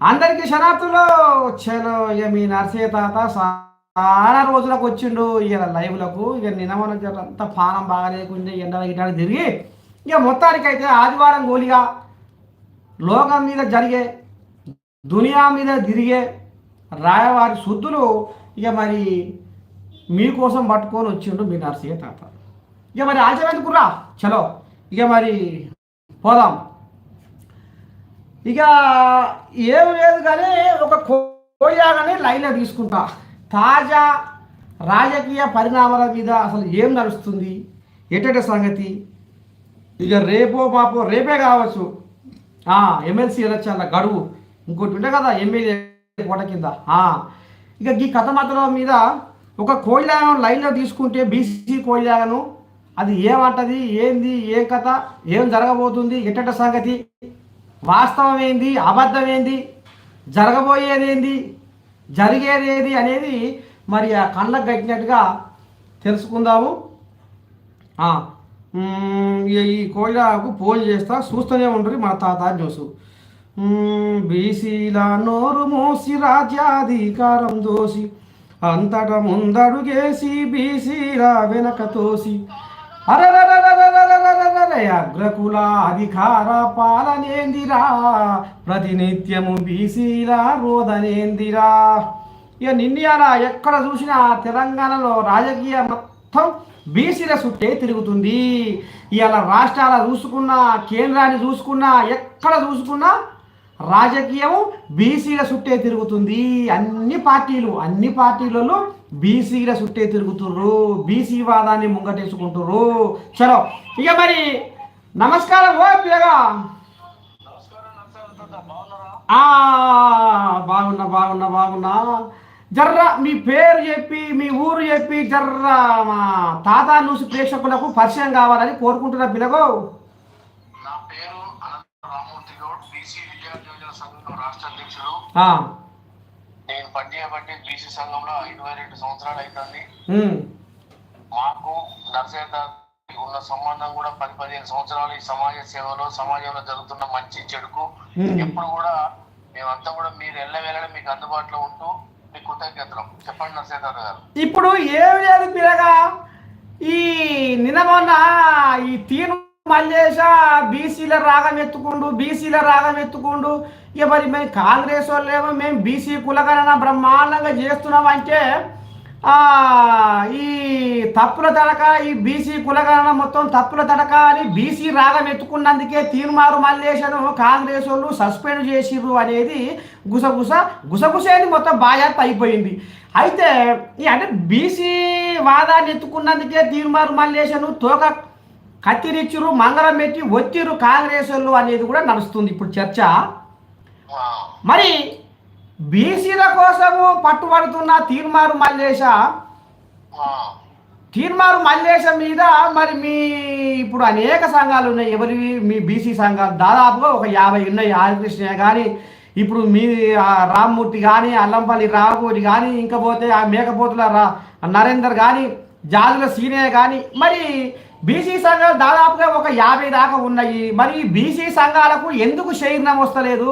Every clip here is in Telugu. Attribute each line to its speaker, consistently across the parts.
Speaker 1: అందరికి శనార్థులు వచ్చాను. ఇక మీ నర్సయ్య తాత చాలా రోజులకు వచ్చిండు. ఇక లైవ్లకు ఇక నిన్న జర అంతా పానం బాగా లేకుండా ఎండ గిట్టాలు తిరిగి ఇక మొత్తానికైతే ఆదివారం గోలిగా లోకం మీద జరిగే దునియా మీద తిరిగే రాయవారి శుద్ధులు ఇక మరి మీకోసం పట్టుకొని వచ్చిండు మీ నర్సయ్య తాత. ఇక మరి ఆచరించుకురా చలో. ఇక మరి పోదాం. ఇక ఏం లేదు కానీ ఒక కోయాగానే లైన్లో తీసుకుంటా. తాజా రాజకీయ పరిణామాల మీద అసలు ఏం నడుస్తుంది? ఎటట సంగతి? ఇక రేపో పాపో రేపే కావచ్చు. ఎమ్మెల్సీ ఎలక్షన్ల గడువు. ఇంకోటి ఉండే కదా ఎమ్మెల్యే కోట కింద. ఇక ఈ కథ మాత్రం మీద ఒక కోయిలాగను లైన్లో తీసుకుంటే బీసీ కోయిలాగను అది ఏమంటది ఏంది? ఏం కథ? ఏం జరగబోతుంది? ఎట్టట సంగతి? వాస్తవం ఏంది అబద్ధం ఏంది జరగబోయేది ఏంది జరిగేది ఏది అనేది మరి ఆ కళ్ళకు కట్టినట్టుగా తెలుసుకుందాము. ఇక ఈ కోయిలకు ఫోన్ చేస్తా చూస్తూనే ఉంటుంది మన తాత న్యూస్ బీసీల నోరు మోసి రాజ్యాధికారం దోసి అంతట ముందడుగేసి బీసీల వెనక తోసి. అగ్రకుల అధికార పాలనేందిరా? ప్రతినిత్యము బీసీల రోదనేందిరా? ఇక నిన్న ఎక్కడ చూసినా తెలంగాణలో రాజకీయ మొత్తం బీసీల చుట్టే తిరుగుతుంది. ఇవాళ రాష్ట్రాల చూసుకున్నా కేంద్రాన్ని చూసుకున్నా ఎక్కడ చూసుకున్నా రాజకీయము బీసీల చుట్టే తిరుగుతుంది. అన్ని పార్టీలు అన్ని పార్టీలలో బీసీల చుట్టే తిరుగుతుర్రు. బీసీ వాదాన్ని ముంగటేసుకుంటుర్రు. చలో ఇక మరి నమస్కారం ఓ పిల్లగా. ఆ, బాగున్నా బాగున్నా బాగున్నా. జర్ర మీ పేరు చెప్పి మీ ఊరు చెప్పి జర్ర మా తాత లూసి ప్రేక్షకులకు పరిచయం కావాలని కోరుకుంటున్నా పిల్లగో.
Speaker 2: రాష్ట్ర అధ్యక్షుడు. నేను పనిచేయబట్టి బీసీ సంఘంలో ఇరవై రెండు సంవత్సరాలు అవుతుంది మాకు నర్సేత ఉన్న సంబంధం కూడా పది పదిహేను సంవత్సరాలు ఈ సమాజ సేవలో సమాజంలో జరుగుతున్న మంచి చెడుకు. ఎప్పుడు కూడా మేమంతా కూడా మీరు ఎల్లవేళ మీకు అందుబాటులో ఉంటూ మీ కృతజ్ఞతలు. చెప్పండి నర్సేత గారు.
Speaker 1: ఇప్పుడు ఏం లేదు పిల్లగా ఈ నిన్న మొన్న ఈ తీను మల్లేష బీసీల రాగం ఎత్తుకుండు బీసీల రాగం ఎత్తుకుండు. ఇక మరి మేము కాంగ్రెస్ వాళ్ళేమో మేము బీసీ కులగణన బ్రహ్మాండంగా చేస్తున్నాం అంటే ఈ తప్పుల తడక ఈ బీసీ కులగణన మొత్తం తప్పుల తడక అని బీసీ రాగం ఎత్తుకున్నందుకే తీర్మారు మల్లేశను కాంగ్రెస్ వాళ్ళు సస్పెండ్ చేసిర్రు అనేది గుసగుస గుసగుస అని మొత్తం బాధ్యత అయిపోయింది. అయితే ఈ అంటే బీసీ వాదాన్ని ఎత్తుకున్నందుకే తీర్మారు మల్లేశను తోక కత్తిరిచ్చురు మంగళం పెట్టి ఒత్తిరు కాంగ్రెస్ వాళ్ళు అనేది కూడా నడుస్తుంది ఇప్పుడు చర్చ. మరి బీసీల కోసము పట్టుబడుతున్న తీర్మారు మల్లేశ? తీర్మారు మల్లేశ మీద మరి మీ ఇప్పుడు అనేక సంఘాలు ఉన్నాయి. ఎవరివి? మీ బీసీ సంఘాలు. దాదాపుగా ఒక యాభై ఉన్నాయి. ఆదికృష్ణ కానీ ఇప్పుడు మీ రామ్మూర్తి కానీ అల్లంపల్లి రాఘోటి కానీ ఇంకా పోతే ఆ మేకపోతుల రా నరేందర్ కానీ జాజుల సీనియర్ కానీ మరి బీసీ సంఘాలు దాదాపుగా ఒక యాభై దాకా ఉన్నాయి. మరి బీసీ సంఘాలకు ఎందుకు శరీరం వస్తలేదు?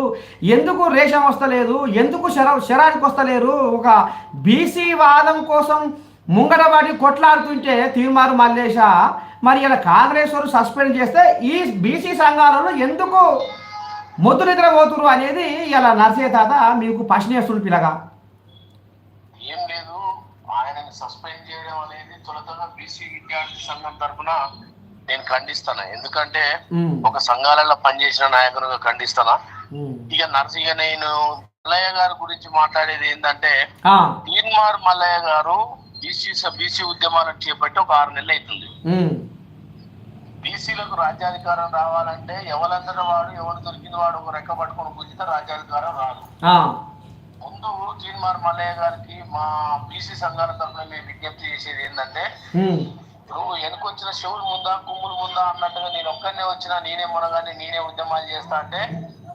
Speaker 1: ఎందుకు రేషం వస్తలేదు? ఎందుకు శర శరానికి వస్తలేరు ఒక బీసీ వాదం కోసం ముంగడబడి కొట్లాడుతుంటే తీర్మారు మల్లేశ? మరి ఇలా కాంగ్రెస్ వారు సస్పెండ్ చేస్తే ఈ బీసీ సంఘాలలో ఎందుకు మొద్దు నిద్రపోతురు అనేది ఇలా నర్సే తాత మీకు ప్రశ్నేస్తుడు పిల్లగా
Speaker 2: ఏం లేదు ఆయనని సస్పెండ్ చేయడం అనేది తొలతగా బీసీ విద్యార్థి సంఘం తరఫున నేను ఖండిస్తాను. ఎందుకంటే ఒక సంఘాలలో పనిచేసిన నాయకునిగా ఖండిస్తానా. ఇక నర్సింగ నేను మల్లయ్య గారి గురించి మాట్లాడేది ఏంటంటే తీన్మార్ మల్లయ్య గారు బీసీ బీసీ ఉద్యమాలను చేపట్టి ఒక ఆరు నెలలు అవుతుంది. బీసీలకు రాజ్యాధికారం రావాలంటే ఎవరందరూ వాడు ఎవరు దొరికిన వాడు ఒక రెక్క పట్టుకొని గుంజితే రాజ్యాధికారం రాదు. ముందు తీన్మార్ మల్లయ్య గారికి మా బీసీ సంఘాల తరఫున మేము విజ్ఞప్తి చేసేది ఏంటంటే ఇప్పుడు వెనుకొచ్చిన చెవులు ముందా కుమ్ములు ముందా అన్నట్టుగా నేను ఒక్కనే వచ్చినా నేనే మునగానే నేనే ఉద్యమాలు చేస్తా అంటే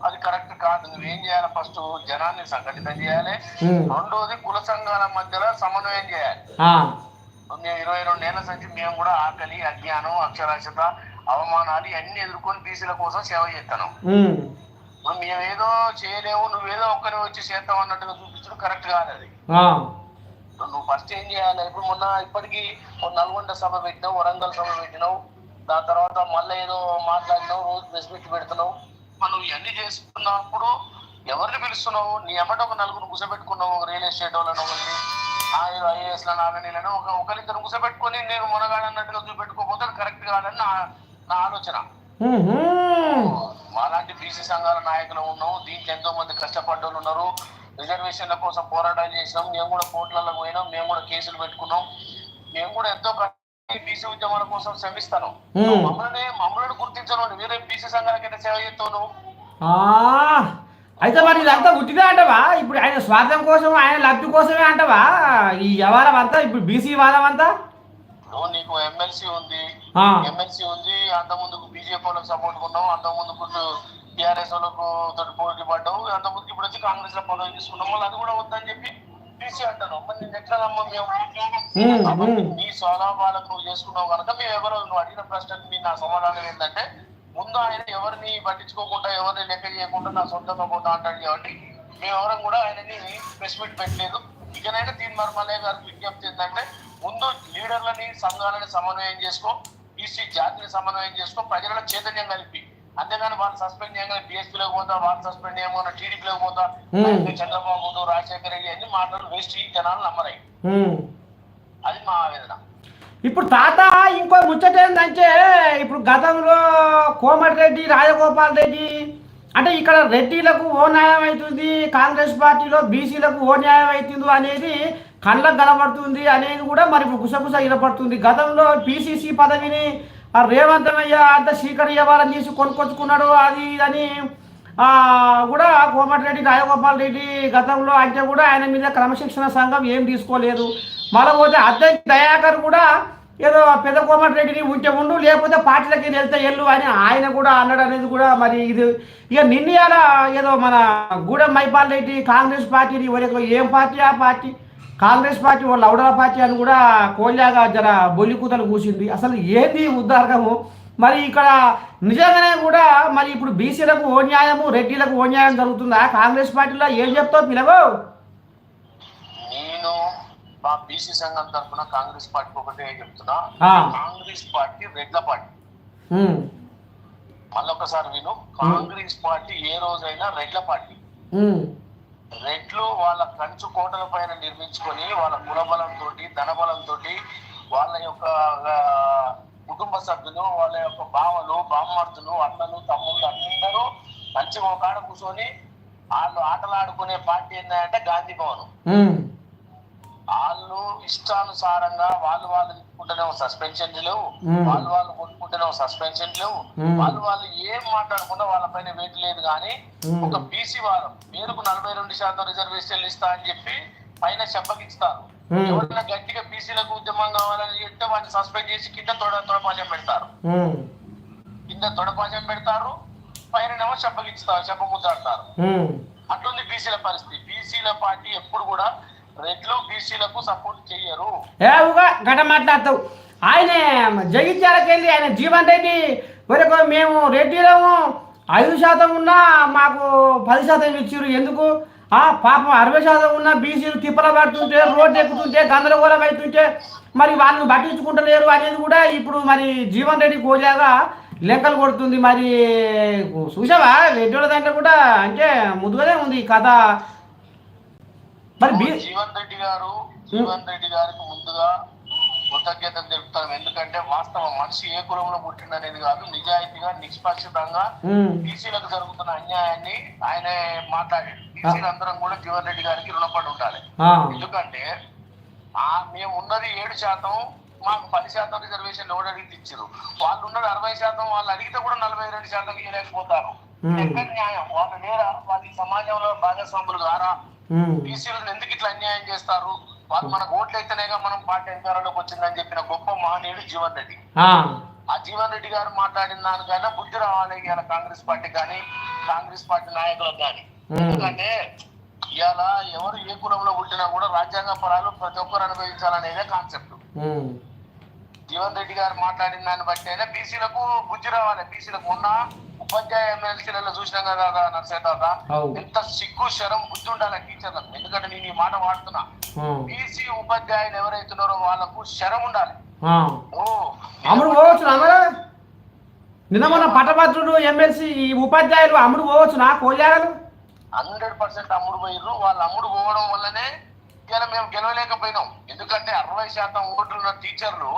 Speaker 2: అది కరెక్ట్ కాదు. నువ్వేం చేయాలి ఫస్ట్ జనాన్ని సంఘటితం చేయాలి. రెండోది కుల సంఘాల మధ్యలో సమన్వయం చేయాలి. మేము ఇరవై రెండు ఏళ్ళ నుంచి మేము కూడా ఆకలి అజ్ఞానం అక్షరాస్యత అవమానాలు ఇవన్నీ ఎదుర్కొని బీసీల కోసం సేవ చేస్తాను మేమేదో చేయలేము నువ్వేదో ఒక్కరి వచ్చి చేస్తావు అన్నట్టుగా చూపించడం కరెక్ట్ కాదు అది. నువ్వు ఫస్ట్ ఏం చేయాలి? ఇప్పుడు మొన్న ఇప్పటికి నల్గొండ సభ పెట్టినావు వరంగల్ సభ పెట్టినావు. దాని తర్వాత మళ్ళీ ఏదో మాట్లాడినావు రోజు ప్రెస్ మీట్ పెడుతున్నావు. నువ్వు ఇవన్నీ చేసుకున్నప్పుడు ఎవరిని పిలుస్తున్నావు? నీ ఎమ్మట ఒక నలుగురు కూసబెట్టుకున్నావు ఒక రియల్ ఎస్టేట్ వాళ్ళని ఒకరిని ఐఏఎస్లను ఆగనీలను ఒక ఒకరిద్దరు కూసబెట్టుకొని నేను మునగాడన్నట్టుగా చూపెట్టుకోకపోతే కరెక్ట్ కాదని నా నా ఆలోచన. మాలాంటి బీసీ సంఘాల నాయకులు ఉన్నాం. దీంట్లో ఎంతో మంది కష్టపడ్డోళ్ళు ఉన్నారు. రిజర్వేషన్ల కోసం పోరాటాలు చేసినాం. మేము కూడా కోర్టులలో పోయినాం. మేము కూడా కేసులు పెట్టుకున్నాం. మేము కూడా ఎంతో బీసీ ఉద్యమాల కోసం శ్రమిస్తాను. మమ్మల్ని మమ్మల్ని గుర్తించను వేరే బీసీ సంఘాలకైతే సేవ
Speaker 1: ఆ, అయితే మరి ఇదంతా ఉట్టిదే అంటవా? ఇప్పుడు ఆయన స్వార్థం కోసం ఆయన లబ్ధి కోసమే అంటవా? ఈ వ్యవహారం అంతా ఇప్పుడు బీసీ వాదం అంతా?
Speaker 2: నువ్వు నీకు ఎమ్మెల్సీ ఉంది. ఎమ్మెల్సీ ఉంది అంత ముందుకు బీజేపీ వాళ్ళకి సపోర్ట్ కొన్నావు అంత ముందుకు టీఆర్ఎస్ వాళ్ళకు తోటి పోటీ పడ్డావు అంత ముందుకు ఇప్పుడు వచ్చి కాంగ్రెస్లో పదవి తీసుకున్నాం మళ్ళీ అది కూడా వద్దని చెప్పి బీసీ అంటాను మరి నేను ఎట్లా నమ్మం. నీ స్వలాభాలకు నువ్వు చేసుకున్నావు కనుక మేము ఎవరు నువ్వు అడిగిన ప్రశ్నకు మీ నా సమాధానం ఏంటంటే ముందు ఆయన ఎవరిని పట్టించుకోకుండా ఎవరిని లెక్క చేయకుండా నా సొంతంగా పోతా అంటాడు కాబట్టి మేము ఎవరం కూడా ఆయనని ప్రెస్ మీట్ పెట్టలేదు. ఇకనైనా తీన్ మర్మలయ్య గారికి విజ్ఞప్తి ఏంటంటే ముందు లీడర్లని సంఘాలని సమన్వయం చేసుకో బీసీ జాతిని సమన్వయం చేసుకో ప్రజలను చైతన్యం కలిపి. అంతేగాని వాళ్ళు సస్పెండ్ చేయగానే బీఎస్పీలోకి పోతా వాళ్ళు సస్పెండ్ చేయమన్నా టీడీపీలోకి పోతా చంద్రబాబు రాజశేఖర రెడ్డి అన్ని మాటలు వేస్ట్ ఈ జనాలు నమ్మరాయి. అది మా ఆవేదన.
Speaker 1: ఇప్పుడు తాత ఇంకో ముచ్చట ఏంటంటే ఇప్పుడు గతంలో కోమటిరెడ్డి రాజగోపాల్ రెడ్డి అంటే ఇక్కడ రెడ్డిలకు ఓ న్యాయం అవుతుంది కాంగ్రెస్ పార్టీలో బీసీలకు ఓ న్యాయం అవుతుంది అనేది కళ్ళకు కనబడుతుంది అనేది కూడా మరి గుసగుస ఇనపడుతుంది గతంలో పిసిసి పదవిని ఆ రేవంత్ అయ్య అంత స్వీకర్ ఇవ్వాలని చేసి కొనుక్కొచ్చుకున్నాడు అది అని కూడా కోమటిరెడ్డి రాజగోపాల్ రెడ్డి గతంలో అంటే కూడా ఆయన మీద క్రమశిక్షణ సంఘం ఏం తీసుకోలేదు. మళ్ళీ పోతే అద్దెకి దయాకర్ కూడా ఏదో పెద్ద కోమటిరెడ్డిని ఉంటే ఉండు లేకపోతే పార్టీలకి వెళ్తే ఎల్లు అని ఆయన కూడా అన్నాడు అనేది కూడా మరి ఇది. ఇక నిన్నయాల ఏదో మన గూడెం మైపాల్ రెడ్డి కాంగ్రెస్ పార్టీని ఎవరికి ఏం పార్టీ ఆ పార్టీ? కాంగ్రెస్ పార్టీ వాళ్ళ లౌడల పార్టీ అని కూడా కోల్యాగా జర బొల్లి కూతలు కూసింది. అసలు ఏంది ఉద్దారకము మరి ఇక్కడ నిజంగానే కూడా మరి ఇప్పుడు బీసీలకు ఓ న్యాయము రెడ్డిలకు ఓ న్యాయం జరుగుతుందా? కాంగ్రెస్ పార్టీలో ఏం చెప్తావు పిలవో
Speaker 2: నేను మా బీసీ సంఘం తరఫున కాంగ్రెస్ పార్టీకి ఒకటే చెప్తున్నా. కాంగ్రెస్ పార్టీ రెడ్ల పార్టీ. మళ్ళొకసారి విను. కాంగ్రెస్ పార్టీ ఏ రోజైనా రెడ్ల పార్టీ. రెడ్లు వాళ్ళ కంచు కోటల పైన నిర్మించుకొని వాళ్ళ కులబలంతో ధనబలంతో వాళ్ళ యొక్క కుటుంబ సభ్యులు వాళ్ళ యొక్క బావలు బామ్మర్తులు అన్నలు తమ్ముళ్ళు అందరూ మంచిగా ఒక కాడ కూర్చొని వాళ్ళు ఆటలాడుకునే పార్టీ ఏంటంటే గాంధీ భవన్. వాళ్ళు ఇష్టానుసారంగా వాళ్ళు వాళ్ళు తిట్టుకుంటేనే సస్పెన్షన్ లేవు. వాళ్ళు వాళ్ళు కొట్టుకుంటేనే సస్పెన్షన్ లేవు. వాళ్ళు వాళ్ళు ఏం మాట్లాడకుండా వాళ్ళ పైన వేటు లేదు కానీ. ఒక బీసీ వారం పేరుకు నలభై రెండు శాతం రిజర్వేషన్లు ఇస్తా అని చెప్పి పైన చెప్పకిస్తారు. ఎవరైనా గట్టిగా బీసీలకు ఉద్యమం కావాలని చెప్తే వాడిని సస్పెండ్ చేసి కింద తొడ తొడపాజం పెడతారు కింద తొడపాజం పెడతారు పైన చెప్పకిస్తారు చెప్పముద్దాడతారు. అట్లుంది బీసీల పరిస్థితి బీసీల పార్టీ ఎప్పుడు కూడా రెడ్లు బీసీలకు సపోర్ట్
Speaker 1: ఏ ఊగా గట మాట్లాడతావు. ఆయన జగిత్యాలకు వెళ్ళి ఆయన జీవన్ రెడ్డి. వరకు మేము రెడ్డిలము. ఐదు శాతం ఉన్నా మాకు పది శాతం ఇచ్చారు ఎందుకు? ఆ పాపం అరవై శాతం ఉన్న బీసీలు తిప్పల పడుతుంటే రోడ్డు ఎక్కుతుంటే గందరగోళం అవుతుంటే మరి వాళ్ళని పట్టించుకుంటలేరు అనేది కూడా ఇప్పుడు మరి జీవన్ రెడ్డి కోజాగా లెక్కలు కొడుతుంది. మరి చూసావా? రెడ్డి దాంట్లో కూడా అంటే ముందుగానే ఉంది ఈ కథ. మరి
Speaker 2: జీవన్ రెడ్డి గారు జీవన్ రెడ్డి గారికి ముందుగా కృతజ్ఞతలు తెలుపుతాను. ఎందుకంటే వాస్తవం మనిషి ఏ కులంలో పుట్టిండనేది కాదు నిజాయితీగా నిష్పక్షితంగా బీసీలకు జరుగుతున్న అన్యాయాన్ని ఆయన మాట్లాడాడు. బీసీలందరం కూడా జీవన్ రెడ్డి గారికి రుణపడి ఉండాలి. ఎందుకంటే ఆ మేము ఉన్నది ఏడు శాతం మాకు పది శాతం రిజర్వేషన్ ఎవరు అడిగితే ఇచ్చారు. వాళ్ళు ఉన్నది అరవై శాతం వాళ్ళు అడిగితే కూడా నలభై రెండు శాతం ఇవ్వలేకపోతారు. ఎక్కడ న్యాయం? వాళ్ళు లేరా? వాళ్ళ సమాజంలో భాగస్వాములు కారా? బీసీలను ఎందుకు ఇట్లా అన్యాయం చేస్తారు? వాళ్ళు మనకు ఓట్లు అయితేనేగా మనం పార్టీ అధికారంలోకి వచ్చిందని చెప్పిన గొప్ప మహనీయుడు జీవన్ రెడ్డి.
Speaker 1: ఆ,
Speaker 2: జీవన్ రెడ్డి గారు మాట్లాడిన దానికైనా బుద్ధి రావాలి ఇవాళ కాంగ్రెస్ పార్టీ కానీ కాంగ్రెస్ పార్టీ నాయకులకు కానీ.
Speaker 1: Hmm.
Speaker 2: ఎందుకంటే ఇవాళ ఎవరు ఏ కులంలో పుట్టినా కూడా రాజ్యాంగ ఫలాలు ప్రతి ఒక్కరు అనుభవించాలనేదే కాన్సెప్ట్.
Speaker 1: ఉమ్,
Speaker 2: జీవన్ రెడ్డి గారు మాట్లాడిన దాన్ని బట్టి అయినా బీసీలకు బుద్ధి రావాలి. బీసీలకు ఉన్న ఉపాధ్యాయ ఎమ్మెల్సీలలో చూసినాం కదా నర్సే తాత. ఎంత సిగ్గు శరం బుద్ధి ఉండాలి టీచర్లకు ఎందుకంటే నేను ఈ మాట వాడుతున్నా. బీసీ ఉపాధ్యాయులు ఎవరైతున్నారో వాళ్ళకు శరం ఉండాలి.
Speaker 1: అమ్ముడు పోవచ్చు నా నిన్న మొన్న పట్టభద్రుడు ఎమ్మెల్సీ ఈ ఉపాధ్యాయులు అమ్ముడు పోవచ్చు నా కోయాగలు
Speaker 2: హండ్రెడ్ పర్సెంట్ అమ్ముడు పోయిర్రు. వాళ్ళు అమ్ముడు పోవడం వల్లనే ఇలా మేము గెలవలేకపోయినాం. ఎందుకంటే అరవై శాతం ఓట్లున్న టీచర్లు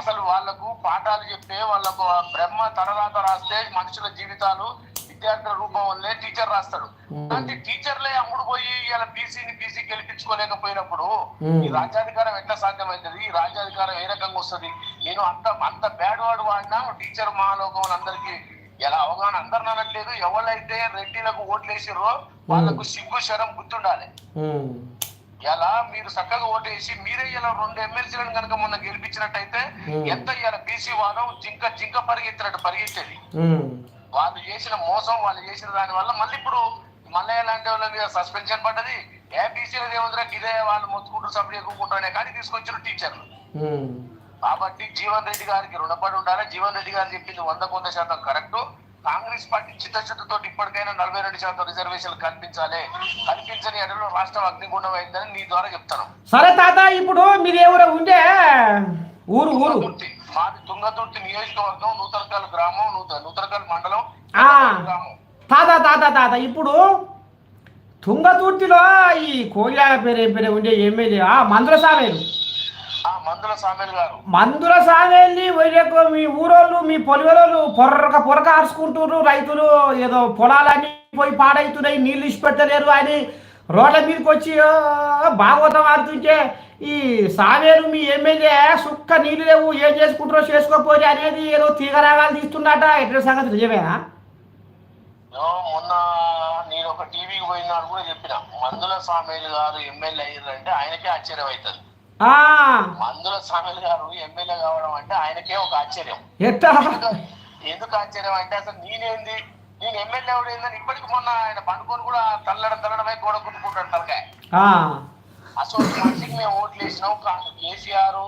Speaker 2: అసలు వాళ్ళకు పాఠాలు చెప్పే వాళ్ళకు ఆ బ్రహ్మ తరరాత రాస్తే మనుషుల జీవితాలు విద్యార్థుల రూపం వల్లే టీచర్ రాస్తాడు. అంటే టీచర్లే అమ్ముడు పోయి ఇలా బీసీని బీసీ గెలిపించుకోలేకపోయినప్పుడు. ఈ రాజ్యాధికారం ఎట్లా సాధ్యమవుతుంది ఈ రాజ్యాధికారం ఏ రకంగా వస్తుంది? నేను అంత అంత బ్యాడ్ వాడు వాడినా టీచర్ మహాలోకం అందరికి ఎలా అవగాహన? అందరు అనట్లేదు. ఎవరైతే రెడ్డిలకు ఓట్లు వేసిర్రో వాళ్ళకు సిగ్గు శరం గుర్తుండాలి. ఇలా మీరు చక్కగా ఓటేసి మీరే ఇలా రెండు ఎమ్మెల్సీలను కనుక మొన్న గెలిపించినట్టయితే. ఎంత ఇలా బీసీ వాదం జింక జింక పరిగెత్తినట్టు పరిగెత్తేది వాళ్ళు చేసిన మోసం వాళ్ళు చేసిన దాని వల్ల మళ్ళీ ఇప్పుడు మళ్ళీ లాంటి వాళ్ళ మీద సస్పెన్షన్ పడ్డది. ఏ బీసీలు ఏముందిరా ఇదే వాళ్ళు మొత్తుకుంటూ సభ్యులు ఎక్కుకుంటానే కానీ తీసుకొచ్చిన టీచర్లు. కాబట్టి జీవన్ రెడ్డి గారికి రుణపడి ఉండాలి. జీవన్ రెడ్డి గారు చెప్పింది వంద కొంత శాతం కరెక్ట్. కాంగ్రెస్ పార్టీ చిత్తశుద్ధితో ఇప్పటికైనా నలభై రెండు శాతం రిజర్వేషన్లు కల్పించాలి. కల్పించని ఎడలో రాష్ట్రం అగ్నిగుండం అయిందని నీ ద్వారా చెప్తాను.
Speaker 1: సరే తాత ఇప్పుడు మీరు ఎవరో ఉండే ఊరు ఊరు.
Speaker 2: మాది తుంగతుర్తి నియోజకవర్గం నూతనకల్ గ్రామం నూత నూతనకల్ మండలం
Speaker 1: తాత తాత తాత ఇప్పుడు తుంగతుర్తిలో ఈ కోయాగ పేరు ఏం పేరు ఉండే ఎమ్మెల్యే ఆ మందుల సామేలు
Speaker 2: ఆ మందుల
Speaker 1: సామేల్ని వైరకు మీ ఊరోళ్ళు మీ పొలివెలోళ్ళు పొరక పొరక ఆర్చుకుంటున్నారు. రైతులు ఏదో పొలాలన్నీ పోయి పాడైతున్నాయి నీళ్ళు ఇచ్చి పెట్టలేరు అని రోడ్ల మీదకి వచ్చి "ఆ, భాగవతం ఆడుతుంటే ఈ సావేరు మీ ఎమ్మెల్యే సుక్క నీళ్ళు లేవు ఏం చేసుకుంటారో చేసుకోపోయి అనేది ఏదో తీగరాగాలు తీస్తున్నట ఎట్లా సంగతి నిజమేనా?
Speaker 2: మొన్న నేను ఒక టీవీకి పోయినాడు కూడా చెప్పిన మందుల సామేల్ గారు ఎమ్మెల్యే అయ్యారంటే ఆయనకే ఆశ్చర్యం అవుతుంది మందుల సామేల్ గారు ఎమ్మెల్యే కావడం అంటే ఆయనకే ఒక ఆశ్చర్యం. ఎందుకు- ఆశ్చర్యం అంటే అసలు నేనేంది? నేను ఎమ్మెల్యే ఏందని ఇప్పటికి మొన్న ఆయన పండుకొని కూడా తల్లడం తల్లడమై గోడ కుట్టుకుంటాడు తలకాయ. అసలు మనిషికి మేము ఓట్లు వేసినాం కేసీఆర్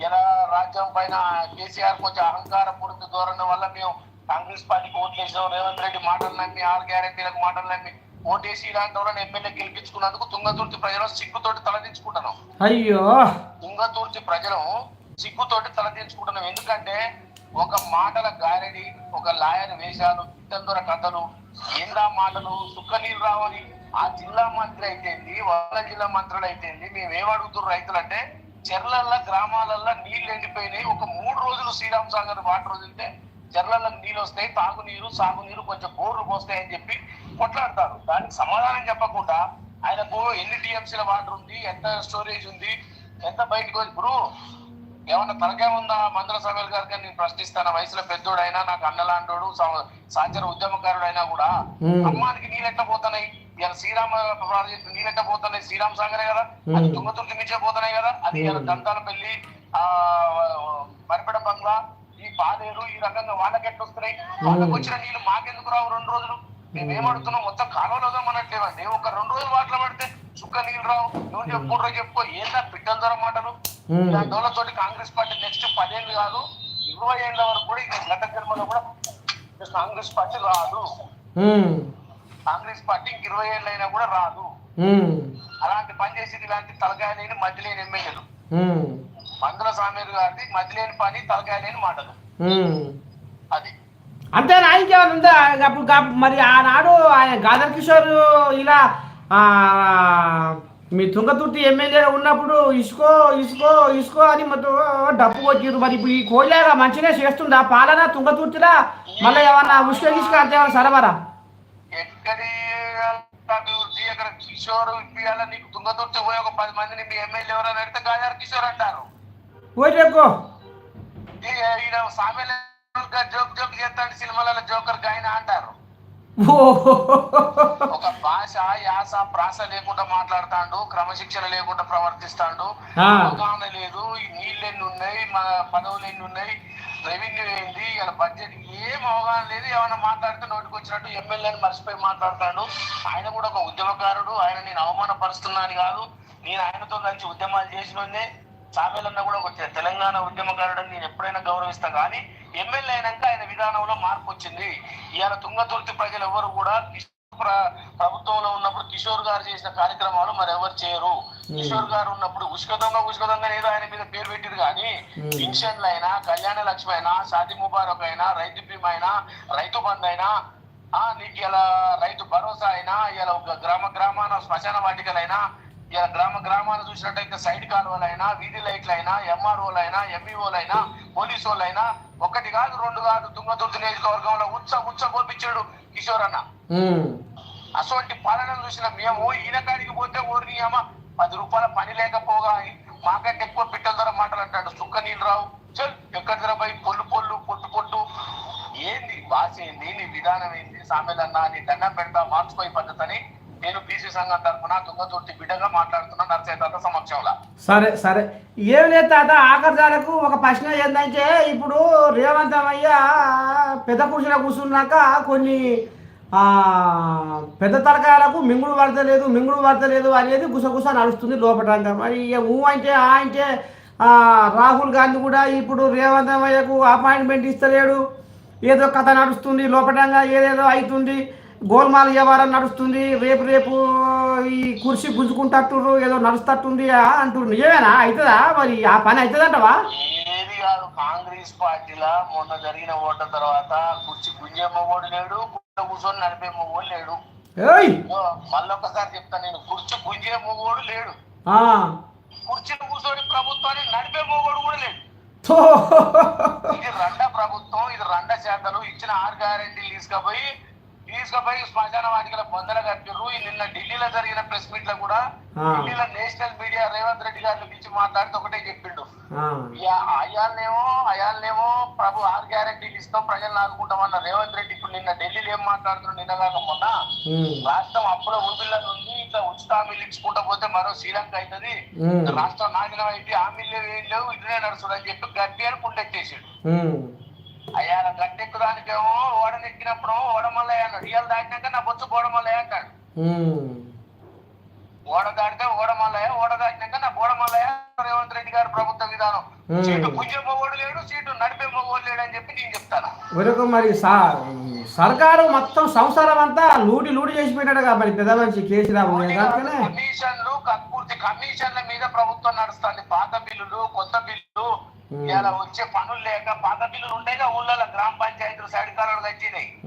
Speaker 2: ఎలా రాజ్యం పైన కేసీఆర్ కొంచెం అహంకార పూరిత ధోరణి వల్ల మేము కాంగ్రెస్ పార్టీకి ఓట్లు వేసినాం. రేవంత్ రెడ్డి మాటలు నమ్మి ఆరు గ్యారెంటీలకు మాటలు నమ్మి ఓటేసి ఇలాంటి వాళ్ళని ఎమ్మెల్యే గెలిపించుకున్నందుకు తుంగతుర్తి ప్రజలు సిగ్గుతోటి తలదించుకుంటున్నాం.
Speaker 1: అయ్యో!
Speaker 2: తుంగతుర్తి ప్రజలు సిగ్గుతోటి తలదించుకుంటున్నాం. ఎందుకంటే ఒక మాటల గారడి ఒక లాయర్ వేషాలు ఇతందర కథలు ఏందా మాటలు సుక్క నీళ్ళు రావని ఆ జిల్లా మంత్రి అయితేంది వాళ్ళ జిల్లా మంత్రులు అయితేంది మేము ఏం అడుగుతున్నారు రైతులు అంటే చెర్లల్లో గ్రామాలల్లో నీళ్ళు ఎండిపోయినాయి. ఒక మూడు రోజులు శ్రీరామ్ సాగర్ వాటర్ వదిలితే చెర్లల్లో నీళ్ళు వస్తాయి తాగునీరు సాగునీరు కొంచెం బోర్లు పోస్తాయి అని చెప్పి కొట్లాడతారు దానికి సమాధానం చెప్పకుండా ఆయనకు ఎన్ని టీఎంసీల వాటర్ ఉంది ఎంత స్టోరేజ్ ఉంది ఎంత బయటకు ఇప్పుడు ఏమన్నా తలకాయ ఉందా మందుల సమయాల గారికి నేను ప్రశ్నిస్తాను వయసులో పెద్దోడైనా నాకు అన్నలాంటోడు సమ- సహచర ఉద్యమకారుడైనా కూడా
Speaker 1: మ్మ్.
Speaker 2: అమ్మానికి నీళ్ళెట్ట పోతున్నాయి ఇలా శ్రీరామ ప్రాజెక్టు నీళ్ళెట్ట పోతున్నాయి శ్రీరామ్ సాగరే కదా అది. తుంగతుర్తి నుంచే పోతున్నాయి కదా అది ఇలా. దంతాల పెళ్ళి ఆ మరిపెడ బంగ్లా పాలేరు ఈ రకంగా వాళ్ళకి ఎట్లా వస్తున్నాయి వాళ్ళకి వచ్చిన నీళ్ళు మాకెందుకు రావు రెండు రోజులు? మేము ఏమడుతున్నాం మొత్తం కాలువలో మనట్లేదండి ఒక రెండు రోజులు వాటర్ పడితే చుక్క నీళ్ళు రావు. నువ్వు చెప్పుకుంటారో చెప్పుకో ఏందా బిడ్డల ద్వారా మాటలు వాళ్ళతోటి కాంగ్రెస్ పార్టీ నెక్స్ట్ పదేళ్ళు కాదు ఇరవై ఏళ్ళ వరకు కూడా గత జన్మలో కూడా కాంగ్రెస్ పార్టీ రాదు. కాంగ్రెస్ పార్టీ ఇంక ఇరవై ఏళ్ళు అయినా కూడా రాదు. అలాంటి పని చేసేది ఇలాంటి తలకాయ లేని మధ్య లేని ఎమ్మెల్యేలు మందుల సామీర్ గారిది మధ్య లేని పని తలకాయ లేని మాటలు. అది.
Speaker 1: అంతేనా? ఇంకేమైనా ఉందా? అప్పుడు మరి ఆనాడు ఆయన గాదర్ కిషోర్ ఇలా ఆ, మీ తుంగతుర్తి ఎమ్మెల్యే ఉన్నప్పుడు ఇసుకో ఇసుకో ఇసుకో అని మొత్తం డప్పు కొట్టిరు మరి ఇప్పుడు ఈ కోళ్ళగా మంచిగా చేస్తుందా? పాలన తుంగతుర్తిలా? మళ్ళీ ఏమన్నా ఉసుక గిసుక అంతే
Speaker 2: అక్కడ కిషోర్ ఇప్పియాల నీకు తుంగతుర్తి పోయి ఒక పది మందిని మీ ఎమ్మెల్యే ఎవరైనా పెడితే గాజార్ కిషోర్ అంటారు. ఈ- ఈయన సామెల జోక్ జోక్ చేస్తాడు సినిమాలలో జోకర్ గాయన అంటారు. ఒక భాష యాస ప్రాస లేకుండా మాట్లాడతాడు క్రమశిక్షణ లేకుండా ప్రవర్తిస్తాడు. అవగాహన లేదు నీళ్ళు ఎన్ని ఉన్నాయి మన పదవులు ఎన్ని ఉన్నాయి రెవెన్యూ ఏంది ఇలా బడ్జెట్ ఏం అవగాహన లేదు ఏమైనా మాట్లాడితే నోటికి వచ్చినట్టు ఎమ్మెల్యేని మర్చిపోయి మాట్లాడతాడు. ఆయన కూడా ఒక ఉద్యమకారుడు ఆయన నేను అవమానపరుస్తున్నాను కాదు నేను ఆయనతో కలిసి ఉద్యమాలు చేసినోనే సామేలన్న కూడా ఒక తె- తెలంగాణ ఉద్యమకారుడని నేను ఎప్పుడైనా గౌరవిస్తా కానీ ఎమ్మెల్యే అయినాక ఆయన విధానంలో మార్పు వచ్చింది. ఇవాళ తుంగతుర్తి ప్రజలు ఎవరు కూడా ప్రభుత్వంలో ఉన్నప్పుడు కిషోర్ గారు చేసిన కార్యక్రమాలు మరి ఎవరు చేయరు. కిషోర్ గారు ఉన్నప్పుడు ఉష్క దొంగ ఉష్క దొంగ ఏదో ఆయన మీద పేరు పెట్టిరు కానీ. పెన్షన్లు అయినా కళ్యాణ లక్ష్మి అయినా షాది ముబారక్ అయినా రైతు బీమా అయినా రైతు బంధు అయినా ఆ నీకు ఇలా రైతు భరోసా అయినా ఇలా ఒక గ్రామ గ్రామాన శ్మశాన వాటికలైనా ఇలా గ్రామ గ్రామాన చూసినట్టయితే సైడ్ కాలువలైనా వీధి లైట్లైనా ఎంఆర్ఓలైనా ఎంఈఓలైనా పోలీసు వాళ్ళైనా ఒకటి కాదు రెండు కాదు తుంగతుర్తి నియోజకవర్గంలో ఉచ్చ ఉచ్చ గోపించాడు కిషోర్ అన్న. అటువంటి పాలన చూసిన. మేము ఈయన కాడికి పోతే ఊరిని అమ్మ పది రూపాయల పని లేకపోగా మాకంటే ఎక్కువ పిట్టల ధర మాటలు అంటాడు సుక్క నీళ్ళు రావు. చల్ ఎక్కడ ధర పోయి పొల్లు పొల్లు పొట్టు పొట్టు. ఏంది? భాష ఏంది? నీ విధానం ఏంది? సామెలన్నా నీ దండం పెడతా మార్చుకోయి పద్ధతి అని నేను బీసీ సంఘం తరఫున తుంగతుర్తి బిడ్డగా మాట్లాడుతున్నా నర్సయ్య తాత సమక్షంలో.
Speaker 1: సరే సరే. ఏం లేదు తాత ఆఖరిదాలకు ఒక ప్రశ్న ఏంటంటే ఇప్పుడు రేవంతమయ్య పెద్ద కుర్చీలో కూర్చున్నాక కొన్ని పెద్ద తలకాయలకు మింగుడు పడతలేదు మింగుడు పడతలేదు అనేది గుసగుస నడుస్తుంది లోపటంగా మరి ఇక ఊ అంటే ఆ అంటే రాహుల్ గాంధీ కూడా ఇప్పుడు రేవంతమయ్యకు అపాయింట్మెంట్ ఇస్తలేడు. ఏదో కథ నడుస్తుంది లోపటంగా ఏదేదో అవుతుంది. గోల్మాల్ వ్యవహారం నడుస్తుంది రేపు రేపు ఈ కుర్చీ గుంజుకుంటట్టుర్రు ఏదో నడుస్తట్టుంది అంటుర్రు నిజమేనా అవుతుందా మరి? ఆ పని అవుతుందంటవా?
Speaker 2: ఏది కాదు కాంగ్రెస్ పార్టీలో మొన్న జరిగిన ఓట్ల తర్వాత కుర్చీ గుంజేమ్మ ఓడి లేడు కుర్చీ కూర్చొని నడిపే మొగోడు లేడు. మళ్ళొకసారి చెప్తా నేను కుర్చీ గుంజే మొగోడు లేడు.
Speaker 1: ఆ.
Speaker 2: కుర్చీలో కూర్చొని ప్రభుత్వాన్ని నడిపే మొగోడు కూడా లేడు. ఇది రెండ ప్రభుత్వం ఇది రెండ శాతలు ఇచ్చిన ఆరు గ్యారెంటీలు తీసుకుపోయి తీసుకుపోయి శ్మశాన వాటికల బొందల కట్టిర్రు నిన్న ఢిల్లీలో జరిగిన ప్రెస్ మీట్లో కూడా. ఢిల్లీలో నేషనల్ మీడియా రేవంత్ రెడ్డి గారిని పిలిచి మాట్లాడితే ఒకటే చెప్పిండు అయాల్నేమో అయాల్నేమో ప్రభు ఆరు గ్యారెంటీలు ఇస్తాం ప్రజలను ఆదుకుంటామన్న రేవంత్ రెడ్డి ఇప్పుడు నిన్న ఢిల్లీలో ఏం మాట్లాడుతున్నాడు నిన్న కాక మొన్న. రాష్ట్రం అప్పుడే ఊపిల్ల ఉంది ఇట్లా ఉచిత హామీలు ఇచ్చుకుంటా పోతే మరో శ్రీలంక అవుతుంది. రాష్ట్రం నాశనం అయితే హామీలు ఏం లేవు ఇటునే నడుస్తుంది అని చెప్పి గట్టి అని పుండెట్టేసాడు అయ్యా నా గట్టెక్కుదానికేమో ఓడనెక్కినప్పుడు ఓడమల్లయ్య అన్నాడు ఇవాళ దాటినాక నా బొచ్చు బోడమల్లయ్య అంటాడు
Speaker 1: ఉమ్.
Speaker 2: ఓడ దాటితే ఓడమల్లయ్య ఓడ దాటినాక నా బోడమల్లయ్య రేవంత్ రెడ్డి గారి ప్రభుత్వ విధానం. సీటు గుంజే మొగోడు లేడు సీటు నడిపే మొగోడు లేడు అని చెప్పి నేను చెప్తాను
Speaker 1: మరి సర్కారు మొత్తం సంసారం అంతా లూటి లూటి చేసి పెట్టాడు మరి పెద్ద మనిషి దానికనే
Speaker 2: కమిషన్లు కక్కుర్తి కమిషన్ల మీద ప్రభుత్వం నడుస్తుంది పాత బిల్లులు కొత్త బిల్లులు. ఇలా వచ్చే పనులు లేక పాత బిల్లులు ఉండేగా ఊళ్ళలో గ్రామ పంచాయతీలు సైడ్ కాలంలో.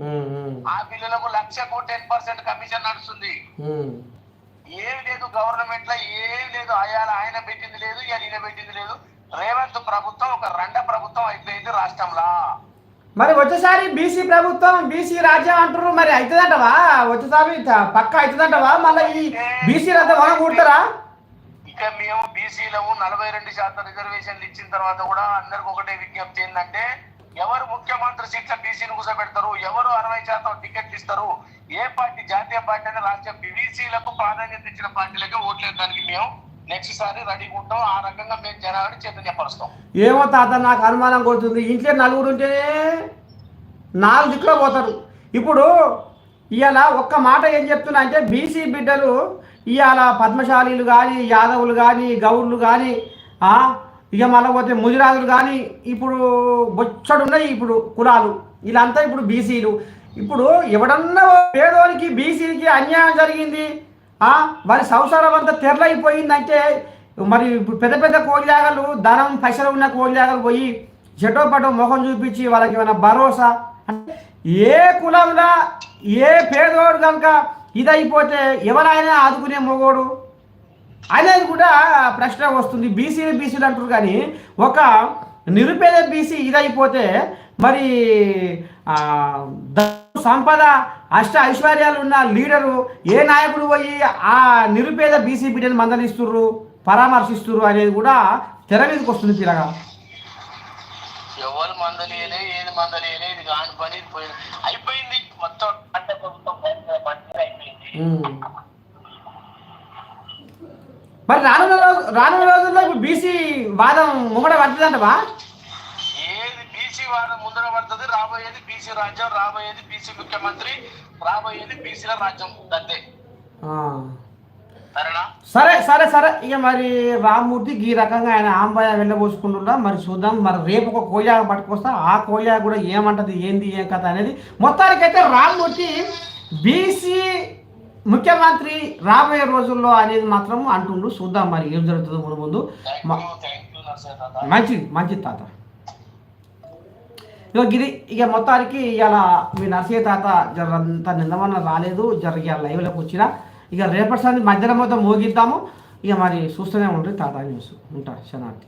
Speaker 1: ఉమ్.
Speaker 2: ఆ బిల్లులకు లక్షకు టెన్ పర్సెంట్ కమిషన్ నడుస్తుంది. ఏమి లేదు గవర్నమెంట్లో ఏమి లేదు అయాల ఆయన పెట్టింది లేదు ఇవాళ ఈయన పెట్టింది లేదు రేవంత్ ప్రభుత్వం ఒక రెండ ప్రభుత్వం అయిపోయింది రాష్ట్రంలో.
Speaker 1: మరి వచ్చేసారి బీసీ ప్రభుత్వం బీసీ రాజ్యం అంటారు మరి అవుతుందంటవా వచ్చేసారి పక్క అవుతుందంటవా మళ్ళీ ఈ బీసీలు అంతా వన కూడతారా
Speaker 2: ఇక మేము బీసీలము నలభై రెండు శాతం రిజర్వేషన్లు ఇచ్చిన తర్వాత కూడా అందరికి ఒకటే విజ్ఞప్తి ఏంటంటే ఎవరు ముఖ్యమంత్రి సీట్ల బీసీని కూర్చోబెడతారు ఎవరు అరవై శాతం టికెట్లు ఇస్తారు? ఏ పార్టీ జాతీయ పార్టీ అనేది రాష్ట్ర బీసీలకు ప్రాధాన్యత ఇచ్చిన పార్టీలకే ఓట్లేదానికి మేము నెక్స్ట్ సారి రెడీగా ఉంటాం. ఆ రకంగా మేము జనాన్ని చైతన్యపరుస్తాం.
Speaker 1: ఏమో తాత నాకు అనుమానం కొడుతుంది. ఇంట్లో నలుగురు ఉంటేనే నాలుగు దిక్కులో పోతారు. ఇప్పుడు ఇవాళ ఒక్క మాట ఏం చెప్తున్నా అంటే బీసీ బిడ్డలు ఇవాళ పద్మశాలీలు కానీ యాదవులు కానీ గౌడ్లు కానీ ఇక మళ్ళీ పోతే ముదిరాజులు కానీ ఇప్పుడు బొచ్చడు ఉన్నాయి ఇప్పుడు కులాలు. వీళ్ళంతా ఇప్పుడు బీసీలు. ఇప్పుడు ఎవడన్నా పేదోనికి బీసీకి అన్యాయం జరిగింది వారి సంసారం అంతా తెరలైపోయిందంటే మరి ఇప్పుడు పెద్ద పెద్ద కోడిలాగలు ధనం పైసలు ఉన్న కోడిలాగలు పోయి చెటో పటో మొహం చూపించి వాళ్ళకి ఏమైనా భరోసా? అంటే ఏ కులంలో ఏ పేదోడు కనుక ఇదైపోతే ఎవరైనా ఆదుకునే మొగోడు? అనేది కూడా ప్రశ్న వస్తుంది. బీసీలు బీసీలు అంటారు కానీ ఒక నిరుపేద బీసీ ఇదైపోతే మరి సంపద అష్ట ఐశ్వర్యాలు ఉన్న లీడరు ఏ నాయకుడు పోయి ఆ నిరుపేద బీసీ బిడ్డను మందలిస్తుర్రు పరామర్శిస్తుర్రు అనేది కూడా తెర మీదకి వస్తుంది పిల్లగా.
Speaker 2: ఎవరు మందలేనే ఏది మందలేనే ఇది కాని పని అయిపోయింది. మొత్తం అంటే.
Speaker 1: మరి రానున్న రోజు రానున్న రోజుల్లో ఇప్పుడు బీసీ వాదం ముంగడ పడుతుందంటవా?
Speaker 2: బీసీ వాదం ముందర పడుతుంది. రాబోయేది బీసీ రాజ్యం రాబోయేది బీసీ ముఖ్యమంత్రి రాబోయేది బీసీల రాజ్యం. అంతే.
Speaker 1: సరే సరే సరే. ఇక మరి రామ్మూర్తి ఈ రకంగా ఆయన ఆంబాయ వెళ్ళబోసుకుంటున్నా మరి చూద్దాం. మరి రేపు ఒక కోయా పట్టుకొస్తా. ఆ కోయా కూడా ఏమంటది ఏంది ఏం కథ అనేది. మొత్తానికైతే రామ్మూర్తి బీసీ ముఖ్యమంత్రి రాబోయే రోజుల్లో అనేది మాత్రం అంటుండు. చూద్దాం మరి ఏం జరుగుతుందో ముందు ముందు. మంచిది మంచిది తాత. ఇక గిది ఇక మొత్తానికి ఇలా మీ నర్సయ్య తాత జర అంత నిందమన్న రాలేదు జర ఇక లైవ్లోకి వచ్చిన. ఇక రేపటి సంది మధ్యాహ్నం మొత్తం మోగిద్దాము. ఇక మరి చూస్తూనే ఉంటుంది తాత న్యూస్. ఉంటా శనార్థి